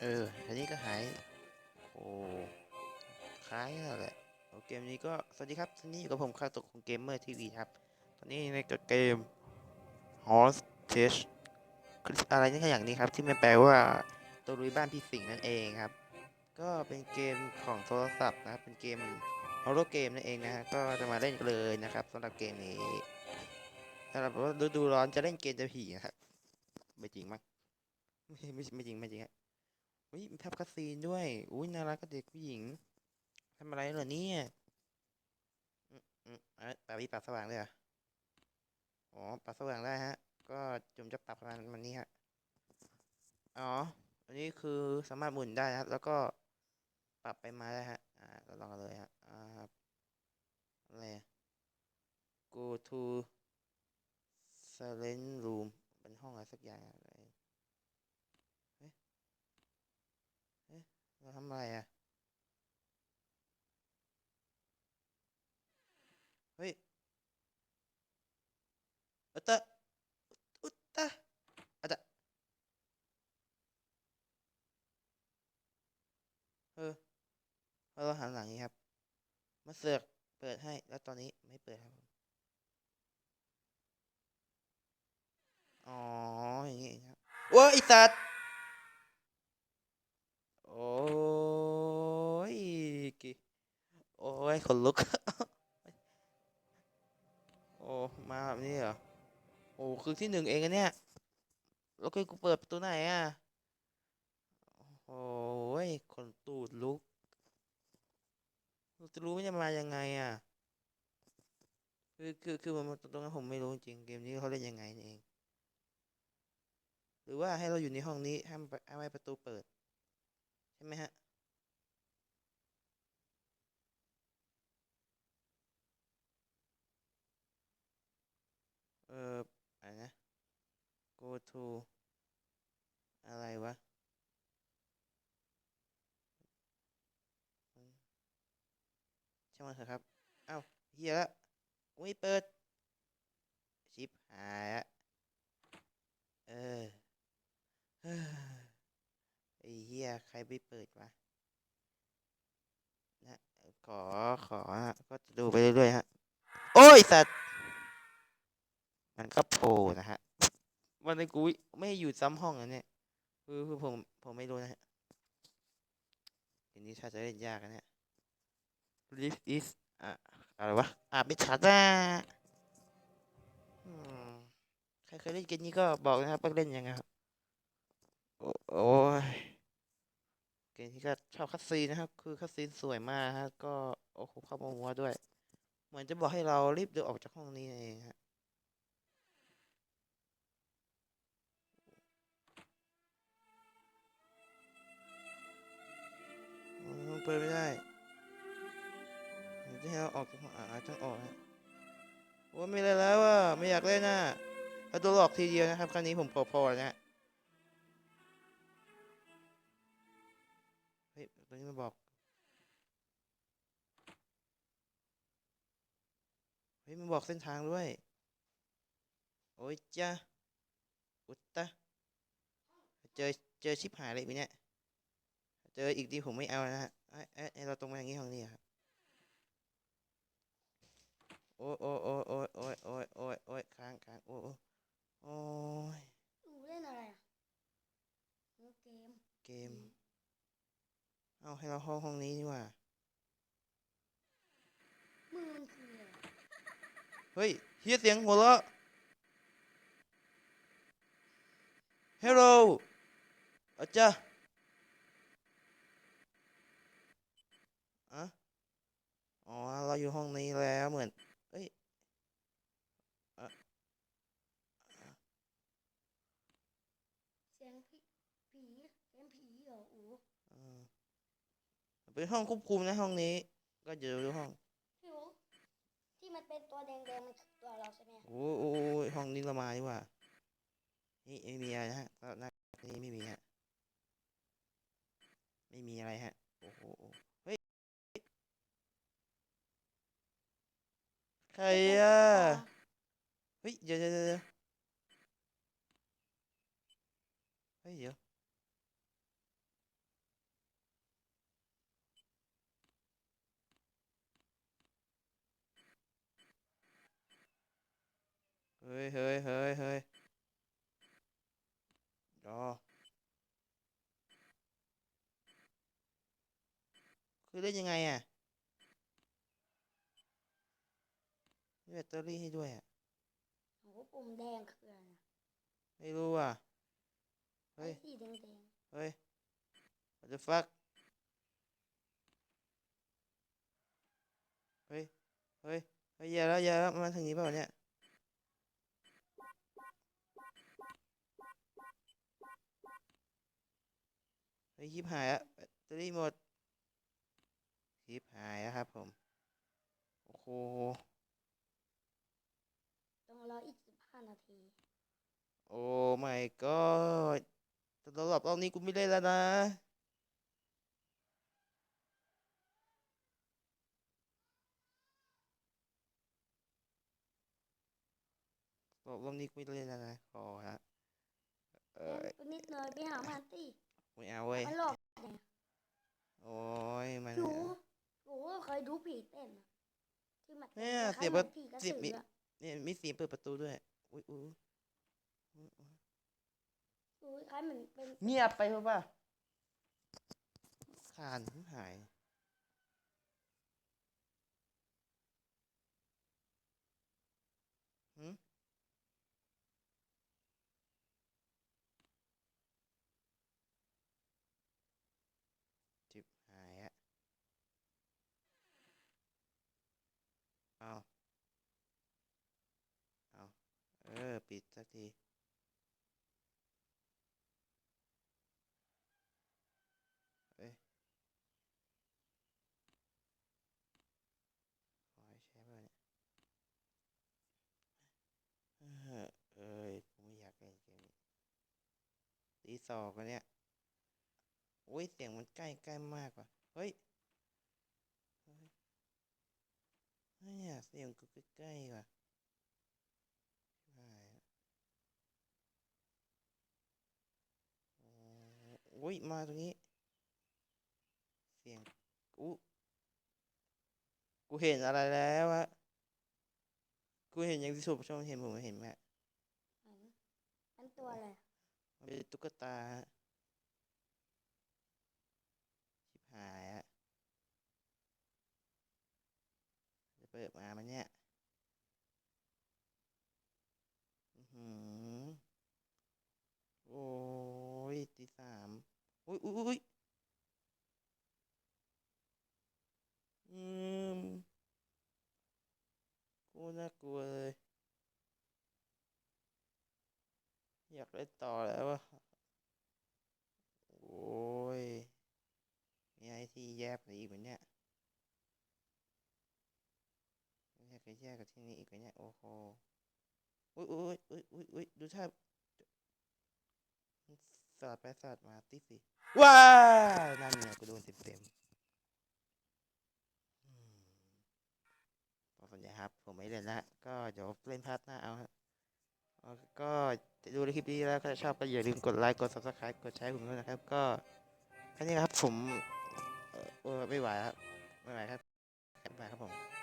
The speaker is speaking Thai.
เอออันนี้ก็หาย โอ้คล้ายนั่นแหละโอเกมนี้ก็ สวัสดีครับทีนี้อยู่กับผมคาตกของเกมเมอร์ทีวีครับ ตอนนี้ในเกม Horse Test อะไรนี่ก็อย่างนี้ครับ ที่มันแปลว่าตัวลุยบ้านพี่สิงนั่นเองครับ ก็เป็นเกมของโทรศัพท์นะครับ เป็นเกมฮอ r ์เกมนั่นเองนะฮะ ก็จะมาเล่นเลยนะครับสำหรับเกมนี้สำหรับว่าฤดูร้อนจะเล่นเกมจะผีนะครับ ไม่จริงมั้งไม่ไม่จริงไม่จริงฮะ อุ้ยมีภาพคัสซีนด้วย อุ้ยน่ารักกับเด็กผู้หญิงทำอะไรเหรอเนี่ยอืมอืมเอ้ยปรับวิปรับสว่างเลยเหรออ๋อปรับสว่างได้ฮะ ก็จุ่มจะปรับประมาณมันนี้ฮะ อ๋อ อันนี้คือสามารถหมุนได้นะครับ แล้วก็ปรับไปมาได้ฮะ อ่าเราลองกันเลยฮะ อ่า อะไรอะ go to silent room เป็นห้องอะไรสักอย่างอะไรเฮ้ย เราทำอะไรอะ เฮ้ยอุตตะอุตตะอะตะเออพอเราหันหลังนี้ครับ มาเสือกเปิดให้ แล้วตอนนี้ไม่เปิดครับ อ๋อ อย่างงี้ครับว้าไอสัตว์ อ้ยกิโอ้ยขนลุก โอ้มาแบบนี้เหรอ โอ้คือที่หนึ่งเองอะเนี่ย แล้วก็กูเปิดประตูไหนอะ โอ้ยขนตูดลุกจะรู้ไหมจะมายังไงอะ คือคือคือมันตรงนั้นผมไม่รู้จริงเกมนี้เขาเล่นยังไงเอง หรือว่าให้เราอยู่ในห้องนี้ห้ามไปห้ามให้ประตูเปิด ใช่ไหมฮะ เอออะไรนะ go to อะไรวะช่างมันเถอะครับ เอ้าเฮียละกูไม่เปิด ชิปหายละเออ เฮ้อไอ้เฮียใค รไปเปิดวะนะขอขอฮะก็จะดูไปเรื่อยๆฮะ โอ้ยสัตว์ มันก็โผล่นะฮะ วันนี้กูไม่อยู่ซ้ำห้องอันเนี่ยคือคือผมผมไม่รู้นะฮะทีนี้ถ้าจะเล่นยากนะเนี่ย lift is อะอะไรวะอะไม่ชัดนะใครเคยเล่นเกมนี้ก็บอกนะครับว่าเล่นยังไงครับ โอ้โอ้ย เกมนี้ก็ชอบคัสซีนนะครับ คือคัสซีนสวยมากฮะก็โอ้โหเข้ามาหัวด้วย เหมือนจะบอกให้เรารีบเดินออกจากห้องนี้เองฮะเปิดไม่ได้เดี๋ยวจะให้เราออกจากห้องอ่าต้องออกฮะโอ้ไม่เลยแล้วอะไม่อยากเล่นน่ะถ้าโดนหลอกทีเดียวนะครับครั้งนี้ผมพอพอแล้วนะ นี้มันบอก เฮ้ย มันบอกเส้นทางด้วย โอ้ยจ้าอุตตะเจอ เจอชิปหายอะไรอีกเนี่ย เจออีกทีผมไม่เอานะฮะเอ้ยเอ้ยเอ้ยเราตรงมาอย่างนี้ห้องนี้ครับ โอ้โอ้โอ้ยโอ้ยโอ้ยโอ้ยโอ้ยโอ้ยค้างค้างโอ้ยโอ้ยโอ้ย หนูเล่นอะไรอะหนูเกม เกม เอาให้เราห้องห้องนี้ดีกว่ามือมันคืออะไรเฮ้ยเฮียเสียงหัวเราะ Hello อาจารย์อะอ๋อ เราอยู่ห้องนี้แล้วเหมือน เอ้ย เสียงผีผีเสียงผีเหรออู อ่า เป็นห้องควบคุมนะห้องนี้ ก็เดี๋ยวดูห้องพี่อูที่มันเป็นตัวแดงๆมันคือตัวเราใช่ไหมอะโอ้โอ้โอ้ยห้องนี้เรามาดีกว่า นี่ไม่มีอะไรนะฮะก็น่านี่ไม่มีฮะไม่มีอะไรฮะโอ้โหโอ้เฮ้ยใครอะเฮ้ยเดี๋ยวเดี๋ยวเดี๋ยวเดี๋ยวเฮ้ยเดี๋ยว ฮ้ยเฮ้ยเฮ้ยเฮ้ยรอคือเล่นยังไงอะมีแบตเตอรี่ให้ด้วยอะโอ้ปุ่มแดงคืออะไรนะไม่รู้อะไอ้เฮ้ยสีแดงเฮ้ย what the fuck เฮ้ย เฮ้ย เฮ้ยอย่าแล้วอย่าแล้วมาทางนี้เปล่าเนี่ย เฮ้ยคลิปหายอะแบตเตอรี่หมดคลิปหายอะครับผม โอ้โหๆต้องรออีกสิบห้านาที โอ้ my god แต่รอบรอบนี้กูไม่เล่นแล้วนะรอบรอบนี้กูไม่เล่นแล้วนะขอฮะเออเล่นนิดหน่อยไปหามันตี ไม่เอาเว้ยมันหลอกโอ้ยมันหนูหนูเคยดูผีเต้นอะที่มันเนี่ยคล้ายๆเสียบว่าหมือนผีกระเสียบสือมิอะเนี่ยมีเสียงเปิดประตูด้วยอุ้ยอุ้ยอุ๊ยอุ๊ยหนูคล้ายเหมือนเป็นเงียบไปเพราะว่าคานหาย หืมจิบหายอะเอาเอา เออปิดสักที เอ้ยขอให้ใช้ป่ะเนี่ยเอ้ยกูไม่อยากเล่นเกมนี้ตีสองกันเนี่ยโอ้ย เสียงมันใกล้ใกล้มากว่ะ เฮ้ย เฮ้ยเฮ้ยเนี่ยเสียงกูใกล้ๆว่ะชิบหายละโอ้โอ้ยมาตรงนี้ เสียงกูกูเห็นอะไรแล้วอะกูเห็นอย่างที่สุดช่องเห็นผมเห็นไหมอันอันตัวอะไรมันเป็นตุ๊กตาฮะชิบหายอะจะเปิดมามันเนี่ยอื้อหือโอ้ยตีสาม อุ้ยอุ้ยอุ้ยอืมกูน่ากลัวเลย อยากเล่นต่อแล้วอะโอ้ย มีอะไรที่แยกอะไรอีกไหมเนี่ยแยกกับแยกกับที่นี่อีกไหมเนี่ยโอ้โหอุ้ยอุ้ยอุ้ยอุ้ยอุ้ยดูท่า สาดไปสาดมาติสิว้านั่นเนี่ยกูโดนเต็มเต็มๆอืมขอสัญญาครับ ผมไม่เล่นละก็เดี๋ยวเล่นพาร์ทหน้าเอาฮะก็ดูคลิปนี้แล้วก็ชอบก็อย่าลืมกดไลค์กด subscribe กดแชร์ผมด้วยนะครับ ก็แค่นี้ครับผมเออไม่ไหวครับไม่ไหวครับบ๊ายบายครับผม